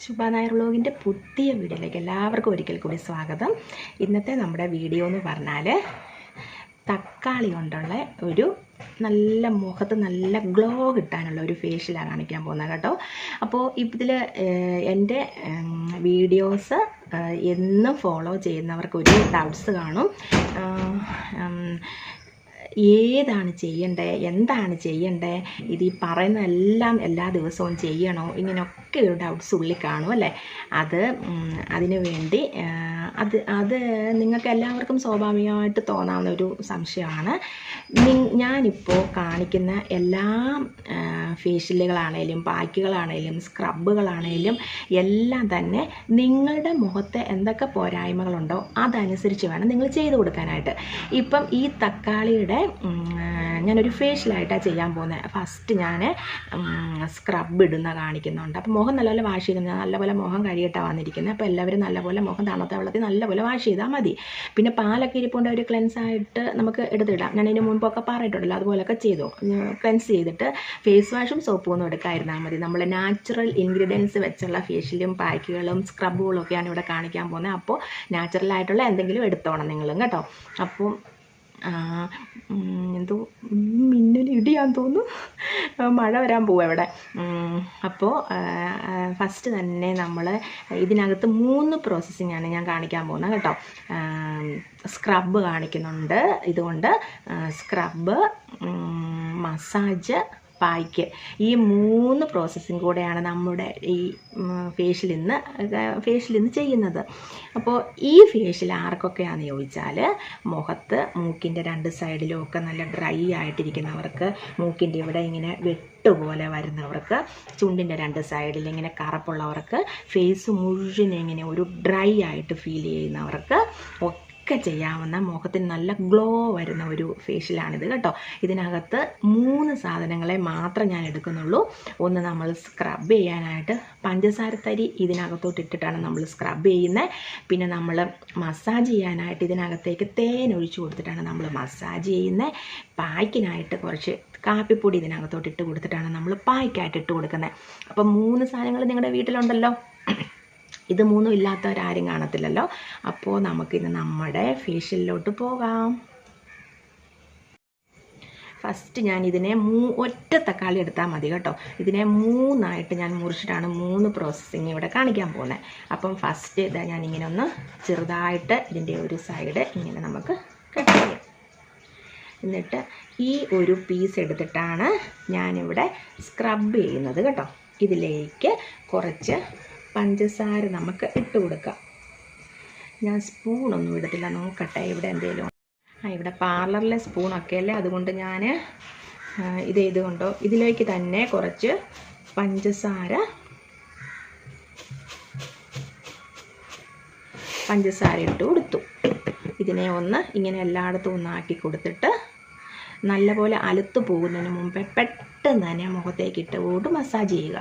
ശുഭ നായർ വ്ളോഗിന്റെ പുതിയ വീഡിയോയിലേക്ക് എല്ലാവർക്കും ഒരിക്കൽ കൂടി സ്വാഗതം. ഇന്നത്തെ നമ്മുടെ വീഡിയോ എന്ന് പറഞ്ഞാൽ തക്കാളി കൊണ്ടുള്ള ഒരു നല്ല മുഖത്ത് നല്ല ഗ്ലോ കിട്ടാനുള്ള ഒരു ഫേഷ്യലാണ് കാണിക്കാൻ പോകുന്നത് കേട്ടോ. അപ്പോൾ ഇതിൽ എന്റെ വീഡിയോസ് എന്നും ഫോളോ ചെയ്യുന്നവർക്ക് ഒരു ഡൗട്ട്സ് കാണും ഏതാണ് ചെയ്യണ്ടേ? എന്താണ് ചെയ്യണ്ടേ? ഇത് ഈ പറയുന്നതെല്ലാം എല്ലാ ദിവസവും ചെയ്യണോ? ഇങ്ങനെയൊക്കെ ഒരു ഡൗട്ട്സ് ഉള്ളിൽ കാണും അല്ലേ? അത് അതിനു വേണ്ടി അത് അത് നിങ്ങൾക്ക് എല്ലാവർക്കും സ്വാഭാവികമായിട്ട് തോന്നാവുന്ന ഒരു സംശയമാണ് ഞാനിപ്പോൾ കാണിക്കുന്ന എല്ലാ ഫേഷ്യലുകളാണേലും പാക്കുകളാണേലും സ്ക്രബുകളാണേലും എല്ലാം തന്നെ നിങ്ങളുടെ മുഖത്തെ എന്തൊക്കെ പോരായ്മകളുണ്ടോ അതനുസരിച്ച് വേണം നിങ്ങൾ ചെയ്തു കൊടുക്കാനായിട്ട്. ഇപ്പം ഈ തക്കാളിയുടെ ഞാനൊരു ഫേഷ്യലായിട്ടാണ് ചെയ്യാൻ പോകുന്നത് ഫസ്റ്റ് ഞാൻ സ്ക്രബ് ഇടുന്ന കാണിക്കുന്നുണ്ട്. അപ്പോൾ മുഖം നല്ലപോലെ വാഷ് ഞാൻ നല്ലപോലെ മുഖം കഴുകിയിട്ടാണ് വന്നിരിക്കുന്നത് അപ്പോൾ എല്ലാവരും നല്ലപോലെ മുഖം തണുത്ത വെള്ളത്തിൽ നല്ലപോലെ വാഷ് ചെയ്താൽ മതി. പിന്നെ പാലൊക്കെ ഇരിപ്പുണ്ട് ഒരു ക്ലെൻസ് ആയിട്ട് നമുക്ക് എടുത്തിടാം. ഞാൻ ഇതിന് മുൻപൊക്കെ പറഞ്ഞിട്ടുണ്ടല്ലോ അതുപോലൊക്കെ ചെയ്തു. ക്ലെൻസ് ചെയ്തിട്ട് ഫേസ് വാഷും സോപ്പും ഒന്നും എടുക്കാതിരുന്നാൽ മതി. നമ്മൾ നാച്ചുറൽ ഇൻഗ്രീഡിയൻസ് വെച്ചുള്ള ഫേഷ്യലും പാക്കുകളും സ്ക്രബുകളും ഒക്കെയാണ് ഇവിടെ കാണിക്കാൻ പോകുന്നത്. അപ്പോൾ നാച്ചുറൽ ആയിട്ടുള്ള എന്തെങ്കിലും എടുത്തോണം നിങ്ങളും കേട്ടോ. അപ്പോൾ എന്തോ മിന്നൽ ഇടിയാന്ന് തോന്നുന്നു. മഴ വരാൻ പോവുക ഇവിടെ. ഉം, അപ്പോൾ ഫസ്റ്റ് തന്നെ നമ്മൾ ഇതിനകത്ത് മൂന്ന് പ്രോസസ്സിംഗ് ആണ് ഞാൻ കാണിക്കാൻ പോകുന്നത് കേട്ടോ. സ്ക്രബ് കാണിക്കുന്നുണ്ട്. ഇതുകൊണ്ട് സ്ക്രബ് മസാജ് പായ്ക്ക്. ഈ മൂന്ന് പ്രോസസ്സും കൂടെയാണ് നമ്മുടെ ഈ ഫേഷ്യൽ ഇന്ന് ഫേഷ്യൽ ഇന്ന് ചെയ്യുന്നത്. അപ്പോൾ ഈ ഫേഷ്യൽ ആർക്കൊക്കെയാണെന്ന് ചോദിച്ചാൽ മുഖത്ത് മൂക്കിന്റെ രണ്ട് സൈഡിലും ഒക്കെ നല്ല ഡ്രൈ ആയിട്ടിരിക്കുന്നവർക്ക് മൂക്കിന്റെ ഇവിടെ ഇങ്ങനെ വെട്ടുപോലെ വരുന്നവർക്ക് ചുണ്ടിന്റെ രണ്ട് സൈഡിൽ ഇങ്ങനെ കറപ്പുള്ളവർക്ക് ഫേസ് മുഴുവൻ ഇങ്ങനെ ഒരു ഡ്രൈ ആയിട്ട് ഫീൽ ചെയ്യുന്നവർക്ക് ഒക്കെ ചെയ്യാവുന്ന മുഖത്തിന് നല്ല ഗ്ലോ വരുന്ന ഒരു ഫേഷ്യലാണിത് കേട്ടോ. ഇതിനകത്ത് മൂന്ന് സാധനങ്ങളെ മാത്രം ഞാൻ എടുക്കുന്നുള്ളൂ. ഒന്ന് നമ്മൾ സ്ക്രബ് ചെയ്യാനായിട്ട് പഞ്ചസാര തരി ഇതിനകത്തോട്ട് ഇട്ടിട്ടാണ് നമ്മൾ സ്ക്രബ് ചെയ്യുന്നത് പിന്നെ നമ്മൾ മസാജ് ചെയ്യാനായിട്ട് ഇതിനകത്തേക്ക് തേൻ ഒഴിച്ചു കൊടുത്തിട്ടാണ് നമ്മൾ മസാജ് ചെയ്യുന്നത് പായ്ക്കിനായിട്ട് കുറച്ച് കാപ്പിപ്പൊടി ഇതിനകത്തോട്ട് ഇട്ട് കൊടുത്തിട്ടാണ് നമ്മൾ പായ്ക്കായിട്ട് ഇട്ട് കൊടുക്കുന്നത് അപ്പം മൂന്ന് സാധനങ്ങൾ നിങ്ങളുടെ വീട്ടിലുണ്ടല്ലോ? ഇത് മൂന്നും ഇല്ലാത്തവരാരും കാണത്തില്ലല്ലോ. അപ്പോൾ നമുക്കിന്ന് നമ്മുടെ ഫേഷ്യലിലോട്ട് പോകാം. ഫസ്റ്റ് ഞാൻ ഇതിനെ മൂ ഒറ്റ തക്കാളി എടുത്താൽ മതി കേട്ടോ. ഇതിനെ മൂന്നായിട്ട് ഞാൻ മുറിച്ചിട്ടാണ് മൂന്ന് പ്രോസസ്സിങ് ഇവിടെ കാണിക്കാൻ പോകുന്നത് അപ്പം ഫസ്റ്റ് ഇതാ ഞാൻ ഇങ്ങനെ ഒന്ന് ചെറുതായിട്ട് ഇതിന്റെ ഒരു സൈഡ് ഇങ്ങനെ നമുക്ക് കട്ട് ചെയ്യാം. എന്നിട്ട് ഈ ഒരു പീസ് എടുത്തിട്ടാണ് ഞാനിവിടെ സ്ക്രബ് ചെയ്യുന്നത് കേട്ടോ. ഇതിലേക്ക് കുറച്ച് പഞ്ചസാര നമുക്ക് ഇട്ട് കൊടുക്കാം. ഞാൻ സ്പൂണൊന്നും ഇടത്തില്ല നോക്കട്ടെ ഇവിടെ എന്തെങ്കിലും ആ ഇവിടെ പാർലറിലെ സ്പൂണൊക്കെ അല്ലേ? അതുകൊണ്ട് ഞാൻ ഇത് ഇതുകൊണ്ടോ? ഇതിലേക്ക് തന്നെ കുറച്ച് പഞ്ചസാര പഞ്ചസാര ഇട്ട് കൊടുത്തു. ഇതിനെ ഒന്ന് ഇങ്ങനെ എല്ലായിടത്തും ഒന്നാക്കി കൊടുത്തിട്ട് നല്ലപോലെ അലുത്ത് പോകുന്നതിന് മുമ്പേ പെട്ടെന്ന് തന്നെ മുഖത്തേക്ക് ഇട്ട് പോയിട്ട് മസാജ് ചെയ്യുക.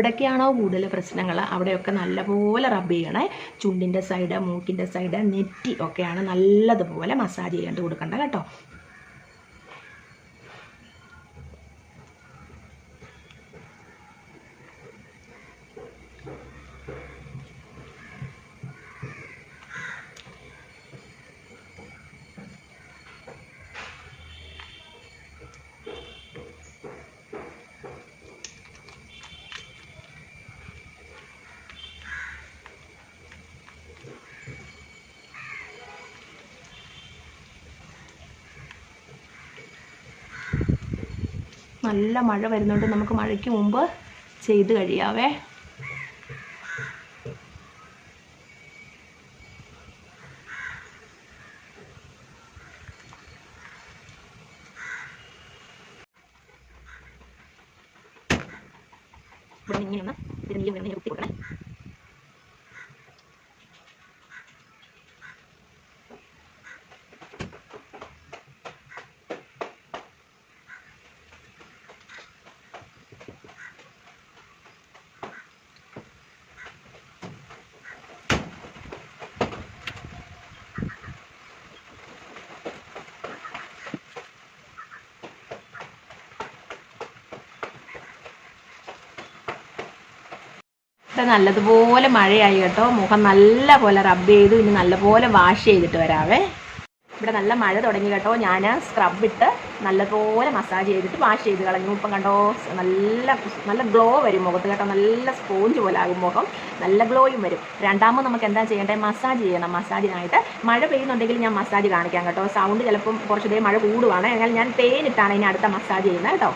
എവിടൊക്കെയാണോ കൂടുതൽ പ്രശ്നങ്ങൾ അവിടെയൊക്കെ നല്ലപോലെ റബ്ബ് ചെയ്യണേ. ചുണ്ടിന്റെ സൈഡ് മൂക്കിന്റെ സൈഡ് നെറ്റി ഒക്കെയാണ് നല്ലതുപോലെ മസാജ് ചെയ്യേണ്ടി കൊടുക്കേണ്ടത് കേട്ടോ? നല്ല മഴ വരുന്നുണ്ട് നമുക്ക് മഴയ്ക്ക് മുമ്പ് ചെയ്ത് കഴിയാവേ. ഇങ്ങനെ ഒന്ന് ഇതിന് ഇങ്ങനെ കുത്തി കൊടുക്കണേ. ഇത് നല്ലതുപോലെ മഴയായി കേട്ടോ. മുഖം നല്ല പോലെ റബ്ബ് ചെയ്തു. ഇനി നല്ലപോലെ വാഷ് ചെയ്തിട്ട് വരാവേ. ഇവിടെ നല്ല മഴ തുടങ്ങി കേട്ടോ. ഞാൻ സ്ക്രബ് ഇട്ട് നല്ലപോലെ മസാജ് ചെയ്തിട്ട് വാഷ് ചെയ്ത് കളഞ്ഞു. ഇപ്പം കണ്ടോ നല്ല നല്ല ഗ്ലോ വരും മുഖത്ത് കേട്ടോ. നല്ല സ്പോഞ്ച് പോലെ ആകും മുഖം. നല്ല ഗ്ലോയും വരും. രണ്ടാമത് നമുക്ക് എന്താ ചെയ്യേണ്ടത്? മസാജ് ചെയ്യണം. മസാജിനായിട്ട് മഴ പെയ്യുന്നുണ്ടെങ്കിൽ ഞാൻ മസാജ് കാണിക്കാം കേട്ടോ. സൗണ്ട് ചിലപ്പം കുറച്ച് ദേ മഴ കൂടുവാണ്. എന്നാൽ ഞാൻ തേനിട്ടാണ് ഇനി അടുത്ത മസാജ് ചെയ്യുന്നത് കേട്ടോ.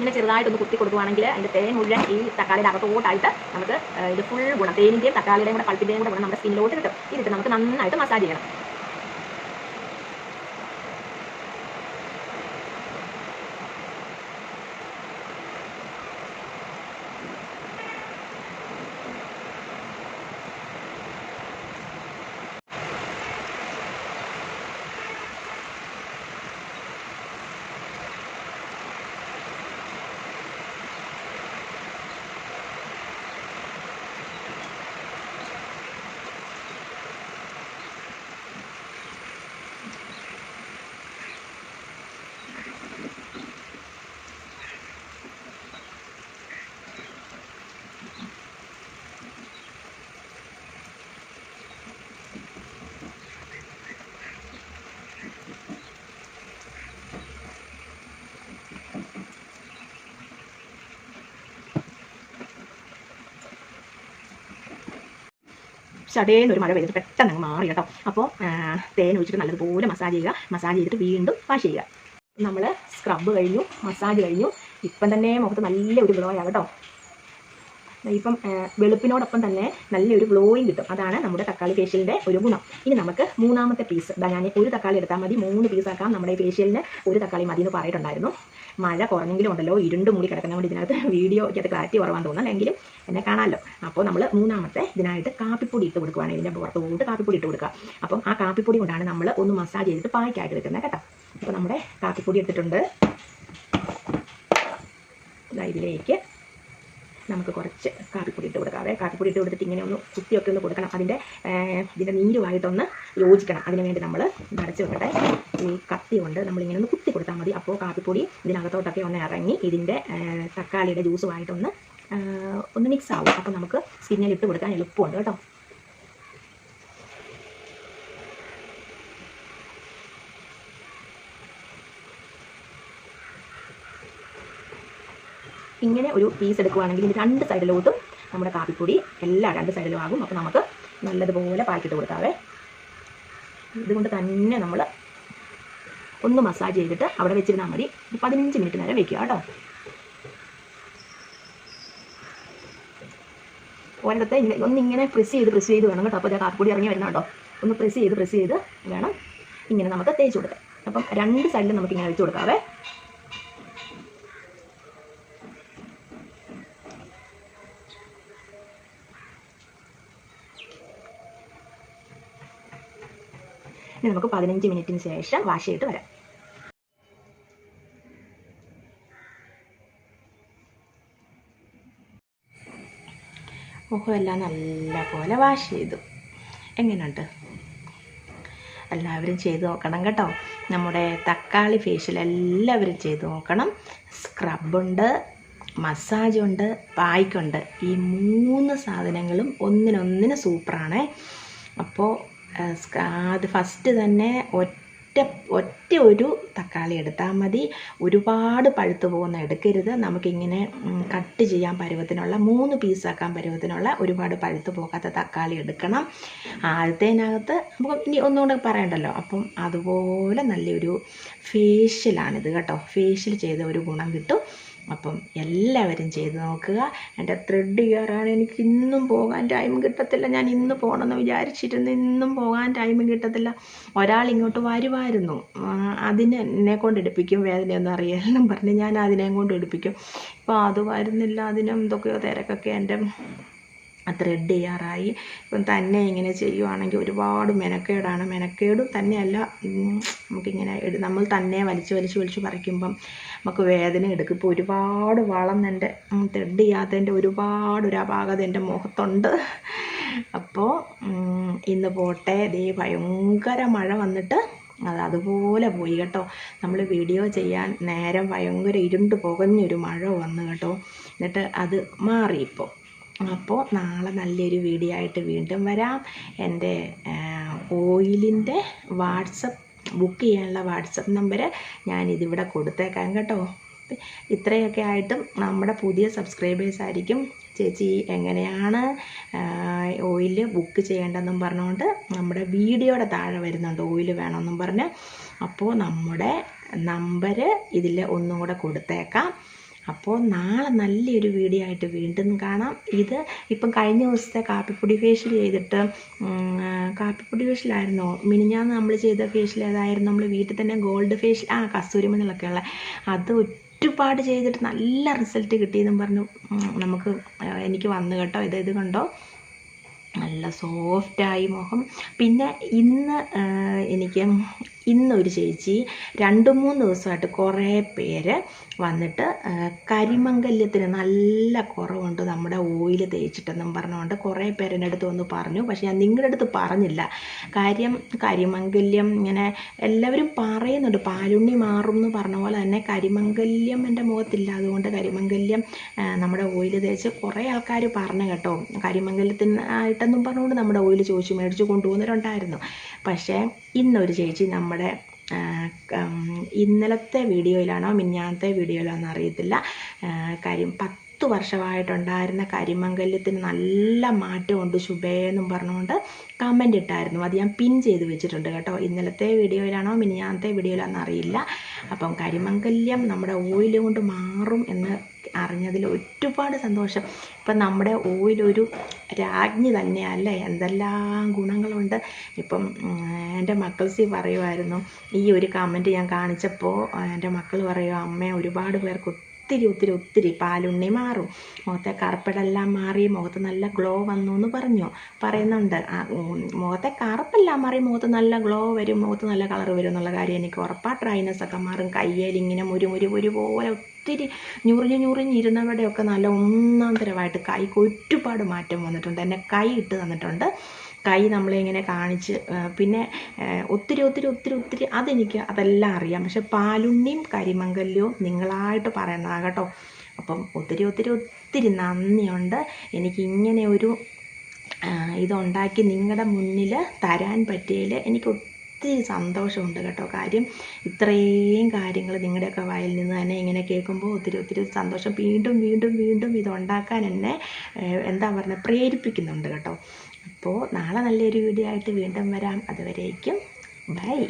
ഇങ്ങനെ ചെറുതായിട്ടൊന്ന് കുത്തി കൊടുക്കുവാണെങ്കിൽ അതിന്റെ തേൻ മുഴുവൻ ഈ തക്കാളിയുടെ അകത്തോട്ടായിട്ട് നമുക്ക് ഇത് ഫുൾ ഗുണം. തേനിന്റെയും തക്കാളിയുടെയും കൂടെ പൾപ്പിന്റെയും കൂടെ ഗുണം നമ്മുടെ സ്കിന്നിലോട്ട് കിട്ടും. ഇതിട്ട് നമുക്ക് നന്നായിട്ട് മസാജ് ചെയ്യണം. ചടേന്ന് ഒരു മഴ പെയ്തിട്ട് പെട്ടെന്ന് അങ്ങ് മാറി കേട്ടോ. അപ്പോൾ തേൻ ഒഴിച്ചിട്ട് നല്ലതുപോലെ മസാജ് ചെയ്യുക. മസാജ് ചെയ്തിട്ട് വീണ്ടും വാഷ് ചെയ്യുക. നമ്മൾ സ്ക്രബ് കഴിഞ്ഞു മസാജ് കഴിഞ്ഞു. ഇപ്പം തന്നെ മുഖത്ത് നല്ല ഒരു ഗ്ലോ കേട്ടോ. ഇപ്പം വെളുപ്പിനോടൊപ്പം തന്നെ നല്ലൊരു ഗ്ലോയും കിട്ടും. അതാണ് നമ്മുടെ തക്കാളി ഫേഷ്യലിന്റെ ഒരു ഗുണം. ഇനി നമുക്ക് മൂന്നാമത്തെ പീസ് ഞാൻ ഒരു തക്കാളി എടുത്താൽ മതി. മൂന്ന് പീസാക്കാം നമ്മുടെ ഫേഷ്യലിന് ഒരു തക്കാളി മതി എന്ന് പറഞ്ഞിട്ടുണ്ടായിരുന്നു. മഴ കുറഞ്ഞെങ്കിലും ഉണ്ടല്ലോ. ഇരുണ്ട് മൂടി കിടക്കുന്നതുകൊണ്ട് ഇതിനകത്ത് വീഡിയോയ്ക്ക് അത് ക്ലാരിറ്റി കുറവാൻ തോന്നുന്നു. എന്നെ കാണാമല്ലോ അപ്പോൾ നമ്മൾ മൂന്നാമത്തെ ഇതിനായിട്ട് കാപ്പിപ്പൊടി ഇട്ട് കൊടുക്കുവാണ്. ഇതിന്റെ പുറത്തോട്ട് കാപ്പിപ്പൊടി ഇട്ട് കൊടുക്കുക. അപ്പം ആ കാപ്പിപ്പൊടി കൊണ്ടാണ് നമ്മൾ ഒന്ന് മസാജ് ചെയ്തിട്ട് പായ്ക്കായിട്ട് വെക്കുന്നത് കേട്ടോ. അപ്പോൾ നമ്മുടെ കാപ്പിപ്പൊടി എടുത്തിട്ടുണ്ട്. ഇതിലേക്ക് നമുക്ക് കുറച്ച് കാപ്പിപ്പൊടി ഇട്ട് കൊടുക്കാവേ. കാപ്പിപ്പൊടി ഇട്ട് കൊടുത്തിട്ട് ഇങ്ങനെ ഒന്ന് കുത്തിയൊക്കെ ഒന്ന് കൊടുക്കണം. അതിന്റെ ഇതിന്റെ നീരുമായിട്ടൊന്ന് യോജിക്കണം. അതിന് വേണ്ടി നമ്മൾ നിറച്ച് വെക്കട്ടെ. ഈ കത്തി കൊണ്ട് നമ്മളിങ്ങനെ ഒന്ന് കുത്തി കൊടുത്താൽ മതി. അപ്പോൾ കാപ്പിപ്പൊടി ഇതിനകത്തോട്ടൊക്കെ ഒന്ന് ഇറങ്ങി ഇതിന്റെ തക്കാളിയുടെ ജ്യൂസുമായിട്ടൊന്ന് ഒന്ന് മിക്സ് ആവും. അപ്പോൾ നമുക്ക് സ്കിന്നിൽ ഇട്ട് കൊടുക്കാൻ എളുപ്പമുണ്ട് കേട്ടോ. ഇങ്ങനെ ഒരു പീസ് എടുക്കുവാണെങ്കിൽ ഇത് രണ്ട് സൈഡിലോട്ടും നമ്മുടെ കാപ്പിപ്പൊടി എല്ലാ രണ്ട് സൈഡിലും ആകും. അപ്പോൾ നമുക്ക് നല്ലതുപോലെ പാക്കിട്ട് കൊടുക്കാവേ ഇതുകൊണ്ട് തന്നെ നമ്മൾ ഒന്ന് മസാജ് ചെയ്തിട്ട് അവിടെ വെച്ചിരുന്നാൽ മതി. പതിനഞ്ച് മിനിറ്റ് നേരം വെക്കുക കേട്ടോ. ഒരിടത്ത് ഇങ്ങനെ ഒന്നിങ്ങനെ പ്രസ് ചെയ്ത് പ്രസ് ചെയ്ത് വേണം കേട്ടോ. അപ്പോൾ കാപ്പിപ്പൊടി ഇറങ്ങി വരുന്നുണ്ടോ ഒന്ന് പ്രസ് ചെയ്ത് പ്രസ് ചെയ്ത് വേണം ഇങ്ങനെ നമുക്ക് തേച്ച് കൊടുക്കാം അപ്പം രണ്ട് സൈഡിലും നമുക്ക് ഇങ്ങനെ വെച്ച് കൊടുക്കാവേ. ഇനി നമുക്ക് പതിനഞ്ച് മിനിറ്റിന് ശേഷം വാഷ് ചെയ്തിട്ട് വരാം. മുഖമെല്ലാം നല്ല പോലെ വാഷ് ചെയ്തു. എങ്ങനെയുണ്ട്? എല്ലാവരും ചെയ്ത് നോക്കണം കേട്ടോ. നമ്മുടെ തക്കാളി ഫേഷ്യൽ എല്ലാവരും ചെയ്ത് നോക്കണം. സ്ക്രബുണ്ട് മസാജുണ്ട് പായ്ക്കുണ്ട് ഈ മൂന്ന് സാധനങ്ങളും ഒന്നിനൊന്നിന് സൂപ്പറാണേ അപ്പോൾ അത് ഫസ്റ്റ് തന്നെ ഒറ്റ ഒറ്റ ഒരു തക്കാളി എടുത്താൽ മതി. ഒരുപാട് പഴുത്തു പോകുന്ന എടുക്കരുത്. നമുക്കിങ്ങനെ കട്ട് ചെയ്യാൻ പരുവത്തിനുള്ള മൂന്ന് പീസാക്കാൻ പരുവത്തിനുള്ള ഒരുപാട് പഴുത്തു പോകാത്ത തക്കാളി എടുക്കണം. ആദ്യത്തേനകത്ത് നമുക്ക് ഇനി ഒന്നുകൂടെ പറയണ്ടല്ലോ. അപ്പം അതുപോലെ നല്ലൊരു ഫേഷ്യലാണിത് കേട്ടോ. ഫേഷ്യൽ ചെയ്ത ഒരു ഗുണം കിട്ടും. അപ്പം എല്ലാവരും ചെയ്ത് നോക്കുക. എന്റെ ത്രെഡ് ഇയറാണ് എനിക്ക് ഇന്നും പോകാൻ ടൈം കിട്ടത്തില്ല. ഞാൻ ഇന്ന് പോകണമെന്ന് വിചാരിച്ചിരുന്നു. ഇന്നും പോകാൻ ടൈം കിട്ടത്തില്ല. ഒരാൾ ഇങ്ങോട്ട് വരുമായിരുന്നു. അതിനെ എന്നെ കൊണ്ട് എടുപ്പിക്കും. വേദനയൊന്നും അറിയാമെന്നും പറഞ്ഞ് ഞാൻ അതിനെ കൊണ്ട് എടുപ്പിക്കും. ഇപ്പോൾ അത് വരുന്നില്ല. അതിനും എന്തൊക്കെയോ തിരക്കൊക്കെ എന്റെ ത്രെഡ് ചെയ്യാറായി. ഇപ്പം തന്നെ ഇങ്ങനെ ചെയ്യുവാണെങ്കിൽ ഒരുപാട് മെനക്കേടാണ്. മെനക്കേടും തന്നെയല്ല നമുക്കിങ്ങനെ നമ്മൾ തന്നെ വലിച്ച് വലിച്ച് വലിച്ച് പറിക്കുമ്പം നമുക്ക് വേദന എടുക്കും. ഇപ്പോൾ ഒരുപാട് വളം എന്റെ ത്രെഡ് ചെയ്യാത്തതിന്റെ ഒരുപാട് ഒരു അപാകത എന്റെ മുഖത്തുണ്ട്. അപ്പോൾ ഇന്ന് പോട്ടെ. ദേ ഭയങ്കര മഴ വന്നിട്ട് അത് അതുപോലെ പോയി കേട്ടോ. നമ്മൾ വീഡിയോ ചെയ്യാൻ നേരം ഭയങ്കര ഇരുണ്ട് പുകഞ്ഞൊരു മഴ വന്നു കേട്ടോ. എന്നിട്ട് അത് മാറി ഇപ്പോൾ അപ്പോൾ നാളെ നല്ലൊരു വീഡിയോ ആയിട്ട് വീണ്ടും വരാം. എന്റെ ഓയിലിന്റെ വാട്സപ്പ് ബുക്ക് ചെയ്യാനുള്ള വാട്സപ്പ് നമ്പർ ഞാനിതിവിടെ കൊടുത്തേക്കാം കേട്ടോ. ഇത്രയൊക്കെ ആയിട്ടും നമ്മുടെ പുതിയ സബ്സ്ക്രൈബേഴ്സ് ആയിരിക്കും. ചേച്ചി എങ്ങനെയാണ് ഓയിൽ ബുക്ക് ചെയ്യേണ്ടതെന്നും പറഞ്ഞുകൊണ്ട് നമ്മുടെ വീഡിയോയുടെ താഴെ വരുന്നുണ്ട് ഓയിൽ വേണമെന്നും പറഞ്ഞ്. അപ്പോൾ നമ്മുടെ നമ്പർ ഇതിൽ ഒന്നും കൂടെ കൊടുത്തേക്കാം. അപ്പോൾ നാളെ നല്ലൊരു വീഡിയോ ആയിട്ട് വീണ്ടും കാണാം. ഇത് ഇപ്പം കഴിഞ്ഞ ദിവസത്തെ കാപ്പിപ്പൊടി ഫേഷ്യൽ ചെയ്തിട്ട് കാപ്പിപ്പൊടി ഫേഷ്യലായിരുന്നോ മിനിഞ്ഞാന്ന് നമ്മൾ ചെയ്ത ഫേഷ്യൽ ഏതായിരുന്നു? നമ്മൾ വീട്ടിൽ തന്നെ ഗോൾഡ് ഫേഷ്യൽ ആ കസ്തൂരിമണിലൊക്കെ ഉള്ള. അത് ഒരുപാട് ചെയ്തിട്ട് നല്ല റിസൾട്ട് കിട്ടിയെന്നും പറഞ്ഞു. നമുക്ക് എനിക്ക് വന്നു കേട്ടോ. ഇത് ഇത് കണ്ടോ? നല്ല സോഫ്റ്റായി മുഖം. പിന്നെ ഇന്ന് എനിക്ക് ഇന്നൊരു ചേച്ചി രണ്ട് മൂന്ന് ദിവസമായിട്ട് കുറേ പേര് വന്നിട്ട് കരിമംഗല്യത്തിന് നല്ല കുറവുണ്ട് നമ്മുടെ ഓയിൽ തേച്ചിട്ടെന്നും പറഞ്ഞുകൊണ്ട് കുറേ പേര് എന്റെ അടുത്ത് വന്ന് പറഞ്ഞു. പക്ഷേ ഞാൻ നിങ്ങളുടെ അടുത്ത് പറഞ്ഞില്ല. കാര്യം കരിമംഗല്യം ഇങ്ങനെ എല്ലാവരും പറയുന്നുണ്ട് പാലുണ്ണി മാറും എന്ന് പറഞ്ഞ പോലെ തന്നെ കരിമംഗല്യം എന്റെ മുഖത്തില്ല അതുകൊണ്ട് കരിമംഗല്യം നമ്മുടെ ഓയിൽ തേച്ച് കുറേ ആൾക്കാർ പറഞ്ഞു കേട്ടോ. കരിമംഗല്യത്തിനായിട്ടെന്നും പറഞ്ഞുകൊണ്ട് നമ്മുടെ ഓയിൽ ചോദിച്ചു മേടിച്ച് കൊണ്ടുപോകുന്നവരുണ്ടായിരുന്നു. പക്ഷേ ഇന്നൊരു ചേച്ചി നമ്മുടെ ഇന്നലത്തെ വീഡിയോയിലാണോ മിന്നാത്തെ വീഡിയോയിലാണോ അറിയത്തില്ല. കാര്യം പത്ത് വർഷമായിട്ടുണ്ടായിരുന്ന കരിമംഗല്യത്തിന് നല്ല മാറ്റമുണ്ട് ശുഭേന്നും പറഞ്ഞുകൊണ്ട് കമന്റ് ഇട്ടായിരുന്നു. അത് ഞാൻ പിൻ ചെയ്ത് വെച്ചിട്ടുണ്ട് കേട്ടോ. ഇന്നലത്തെ വീഡിയോയിലാണോ മിനിഞ്ഞാന്നത്തെ വീഡിയോയിലാണോ അറിയില്ല. അപ്പം കരിമംഗല്യം നമ്മുടെ ഓയിൽ കൊണ്ട് മാറും എന്ന് അറിഞ്ഞതിൽ ഒരുപാട് സന്തോഷം. ഇപ്പം നമ്മുടെ ഓയിലൊരു രാജ്ഞി തന്നെയല്ലേ എന്തെല്ലാം ഗുണങ്ങളുണ്ട്. ഇപ്പം എന്റെ മക്കൾസി പറയുമായിരുന്നു ഈ ഒരു കമന്റ് ഞാൻ കാണിച്ചപ്പോൾ എന്റെ മക്കൾ പറയും അമ്മ ഒരുപാട് പേർക്ക് ഒത്തിരി ഒത്തിരി ഒത്തിരി പാലുണ്ണി മാറും. മുഖത്തെ കറുപ്പടെല്ലാം മാറി മുഖത്ത് നല്ല ഗ്ലോ വന്നു എന്ന് പറഞ്ഞു? പറയുന്നുണ്ട്. മുഖത്തെ കറുപ്പെല്ലാം മാറി മുഖത്ത് നല്ല ഗ്ലോ വരും മുഖത്ത് നല്ല കളർ വരും എന്നുള്ള കാര്യം എനിക്ക് ഉറപ്പാ. ഡ്രൈനസ് ഒക്കെ മാറും കയ്യിൽ ഇങ്ങനെ മുരു മുരു മുരു പോലെ ഒത്തിരി ഞുറിഞ്ഞ് ഞുറിഞ്ഞിരുന്നവരുടെയൊക്കെ നല്ല ഒന്നാം തരമായിട്ട് കൈക്ക് ഒരുപാട് മാറ്റം വന്നിട്ടുണ്ട്. എന്നെ കൈ ഇട്ട് തന്നിട്ടുണ്ട്. കൈ നമ്മളിങ്ങനെ കാണിച്ച് പിന്നെ ഒത്തിരി ഒത്തിരി ഒത്തിരി ഒത്തിരി അതെനിക്ക് അതെല്ലാം അറിയാം. പക്ഷെ പാലുണ്ണിയും കരിമംഗല്യവും നിങ്ങളായിട്ട് പറയുന്നതാണ് കേട്ടോ. അപ്പം ഒത്തിരി ഒത്തിരി ഒത്തിരി നന്ദിയുണ്ട്. എനിക്ക് ഇങ്ങനെ ഒരു ഇതുണ്ടാക്കി നിങ്ങളുടെ മുന്നിൽ തരാൻ പറ്റിയതിൽ എനിക്ക് ഒത്തിരി സന്തോഷമുണ്ട് കേട്ടോ. കാര്യം ഇത്രയും കാര്യങ്ങൾ നിങ്ങളുടെയൊക്കെ വായിൽ നിന്ന് തന്നെ ഇങ്ങനെ കേൾക്കുമ്പോൾ ഒത്തിരി ഒത്തിരി സന്തോഷം. വീണ്ടും വീണ്ടും വീണ്ടും ഇതുണ്ടാക്കാൻ എന്നെ എന്താ പറയുക പ്രേരിപ്പിക്കുന്നുണ്ട് കേട്ടോ. അപ്പോൾ നാളെ നല്ലൊരു വീഡിയോ ആയിട്ട് വീണ്ടും വരാം. അതുവരേക്കും ബൈ.